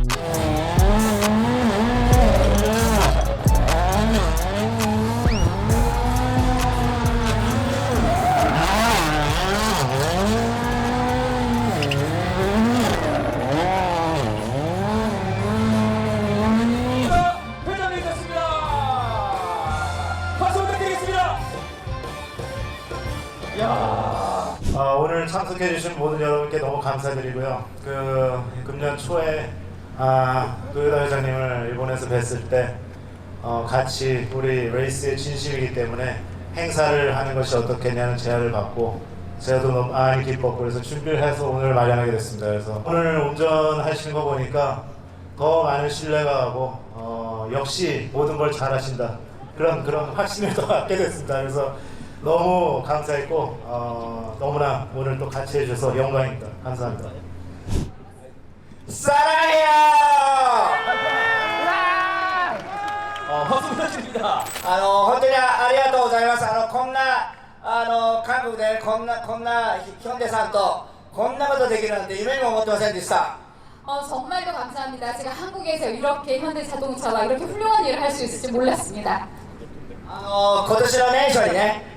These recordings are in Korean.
회 참석해 주신 모든 여러분께 너무 감사드리고요. 그 금년 초에 아, 도요다 회장님을 일본에서 뵀을 때 어, 같이 우리 레이스의 진심이기 때문에 행사를 하는 것이 어떻겠냐는 제안을 받고 제가 도 너무 많이 기뻤고 그래서 준비를 해서 오늘 마련하게 됐습니다. 그래서 오늘 운전하시는 거 보니까 더 많은 신뢰가 가고 어, 역시 모든 걸 잘하신다 그런 그런 확신을 더 갖게 됐습니다. 그래서 너무 감사했고 어, 너무나 오늘 또 같이 해주셔서 영광입니다. 감사합니다. 사랑해요. 어, 박수 부탁드립니다. あの本当にあありがとうございます。あのこんなあの韓国でこんなこんなヒョンデさんとこんなことできるなんて夢にも思ってませんでした。 어, 정말로 감사합니다. 제가 한국에서 이렇게 현대자동차와 이렇게 훌륭한 일을 할 수 있을지 몰랐습니다. あの今年の年初にね、えー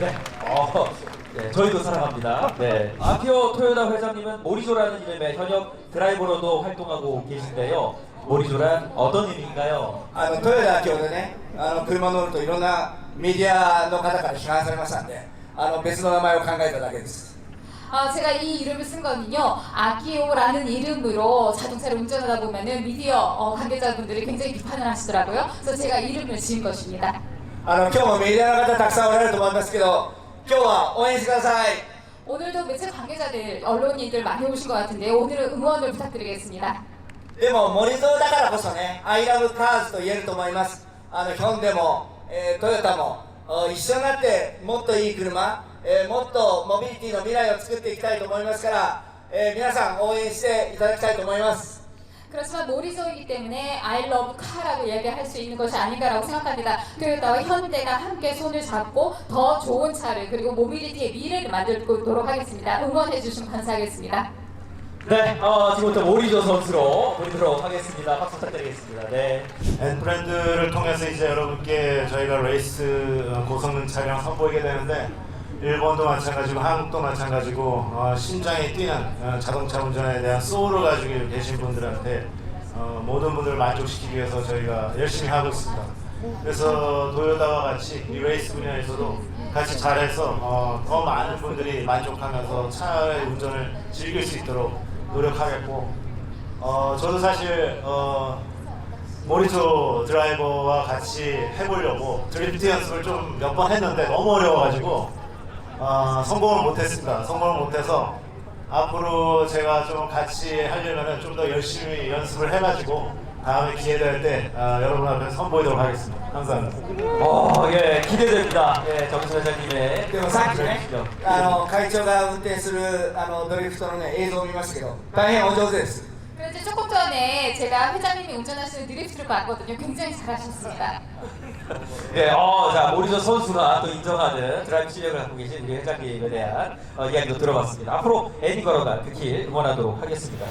네. 어, 네, 저희도 사랑합니다. 네. 아키오 토요다 회장님은 모리조라는 이름의 현역 드라이버로도 활동하고 계신데요. 모리조란 어떤 의미인가요? あの豊田今日でねあの車乗るといろんなメディアの方から批判されましたんであの別の名前を考えただけです 아, 제가 이 이름을 쓴 거는요, 아키오라는 이름으로 자동차를 운전하다 보면은 미디어 어, 관계자분들이 굉장히 비판을 하시더라고요. 그래서 제가 이름을 지은 것입니다. あの今日もメディアの方たくさんおられると思いますけど今日は応援してください 오늘도 매체 관계자들, 언론인들 많이 오신 것 같은데요. 오늘은 응원을 부탁드리겠습니다. でも森蔵だからこそねアイラブカーズと言えると思いますあのヒョンデも、えートヨタもお一緒になってもっといい車、えーもっとモビリティの未来を作っていきたいと思いますから、えー皆さん応援していただきたいと思います 그렇지만 모리조이기 때문에 I love car라고 이야기할 수 있는 것이 아닌가라고 생각합니다. 토요타와 현대가 함께 손을 잡고 더 좋은 차를 그리고 모빌리티의 미래를 만들도록 하겠습니다. 응원해 주시면 감사하겠습니다. 네, 어, 지금부터 모리조 선수로 보도록 하겠습니다. 박수 부탁드리겠습니다. 네. 앤브랜드를 통해서 이제 여러분께 저희가 레이스 어, 고성능 차량 선보이게 되는데 일본도 마찬가지고 한국도 마찬가지고 어, 심장이 뛰는 어, 자동차 운전에 대한 소울을 가지고 계신 분들한테 어, 모든 분들을 만족시키기 위해서 저희가 열심히 하고 있습니다. 그래서 도요타와 같이 이 레이스 분야에서도 같이 잘해서 어, 더 많은 분들이 만족하면서 차의 운전을 즐길 수 있도록 노력하겠고 어, 저도 사실 어, 모리조 드라이버와 같이 해보려고 드리프트 연습을 좀 몇 번 했는데 너무 어려워가지고 어, 성공을 못했습니다. 성공을 못해서 앞으로 제가 좀 같이 하려면 좀 더 열심히 연습을 해가지고 다음에 기회 될 때 어, 여러분 앞에 선보이도록 하겠습니다. 감사합니다. 어, 예, 기대됩니다. 예, 정수 회장님의 でもさっきね 실력. あの会長が運転するあのドリフトのね映像を見ましたけど大変お上手です 그런데 조금 전에 제가 회장님이 운전하시는 드리프트를 봤거든요. 굉장히 잘하셨습니다. 네, 어, 자, 모리조 선수가 또 인정하는 드라이브 실력을 갖고 계신 우리 회장님에 대한 어, 이야기도 들어봤습니다. 앞으로 애니 걸어갈 그길 응원하도록 하겠습니다.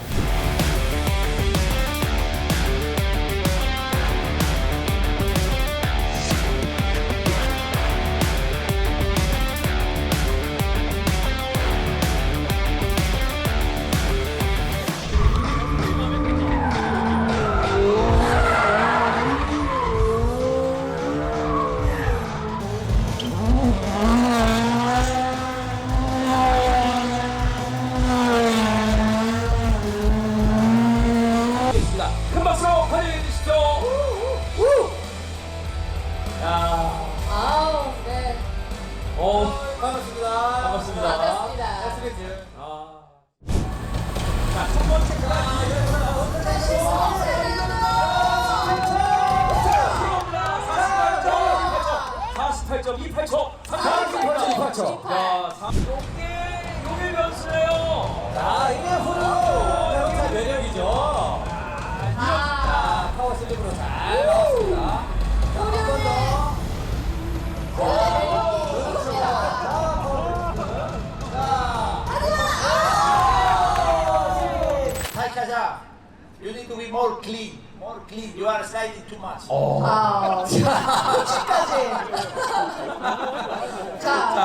48점 28초 48점 28 초. 자, 3 요게 요게 변수예요. 자, 이게 후루 명사 매력이죠. 아, 파워 슬립으로 잘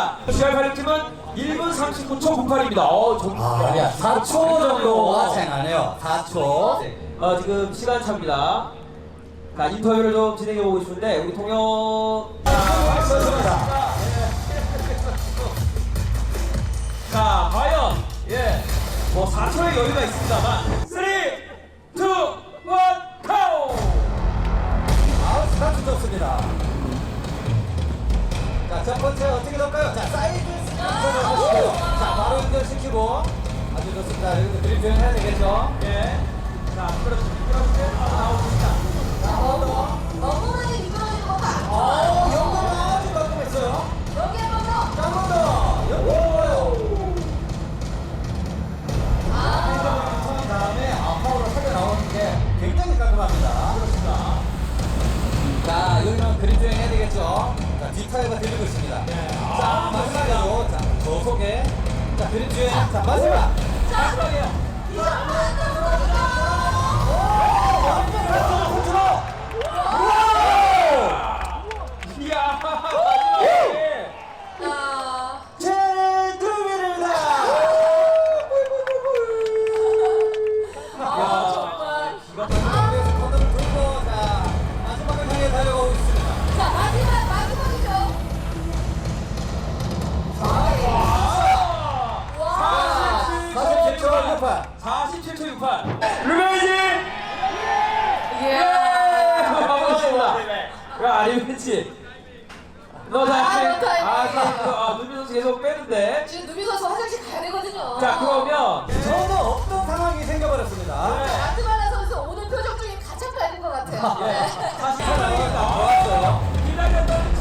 자, GR 발령팀은 1분 39초 98입니다. 어, 좀 아니야, 4초 정도가 차이 나네요. 4초. 네. 어, 지금 시간 차입니다. 자, 인터뷰를 좀 진행해 보고 싶은데 우리 동영 자, 과연 예, 뭐 4초의 여유가 있습니다만 첫 번째 어떻게 될까요? 자, 사이드 스타트를 하시고요. 자, 바로 연결시키고. 아주 좋습니다. 여기서 드리프팅 해야 되겠죠? 예. 자, 그렇죠. 그렇죠. 아, 나오십니다. 자, 한번 더. 저속에, 자, 그림 주행, 자, 마지막. 마지막이에요. 야, 리베이지. 너 다, 아, 너 타이밍. 아, 자, 아, 누비 선수 계속 빼는데. 지금 누비 선수 화장실 가야 되거든요. 자, 그러면. 전혀 없던 상황이 생겨버렸습니다. 네. 아트바나 선수 오늘 표정 중에 가장 밝은 것 같아요. 예. 네. 다시 자, 좋았어요. 기다렸던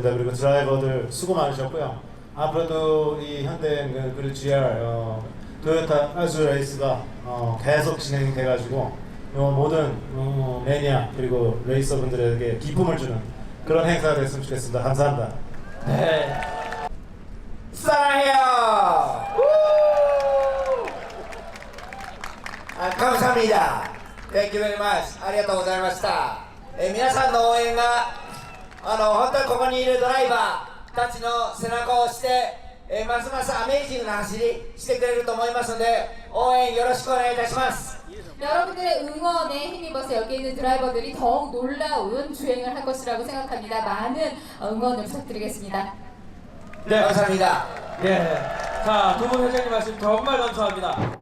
너무 감사드립니다. 그리고 드라이버들 수고 많으셨고요. 앞으로도 이 현대 그 그리고 GR 어, 토요타 아주 레이스가 어, 계속 진행돼가지고 어, 모든 어, 매니아 그리고 레이서분들에게 기쁨을 주는 그런 행사가 됐으면 좋겠습니다. 감사합니다. 네. 사랑해요. 아, 감사합니다. Thank you very much. ありがとうございました。えー皆さんの応援が、 あの、本当にここにいるドライバーたちの背中を押して、えーますますアメージングな走りしてくれると思いますので、応援よろしくお願いいたします。 여러분들의 응원에 힘입어서 여기 있는 드라이버들이 더욱 놀라운 주행을 할 것이라고 생각합니다. 많은 응원을 부탁드리겠습니다. 네. 감사합니다. 예. 자, 두 분 회장님 말씀 정말 감사합니다.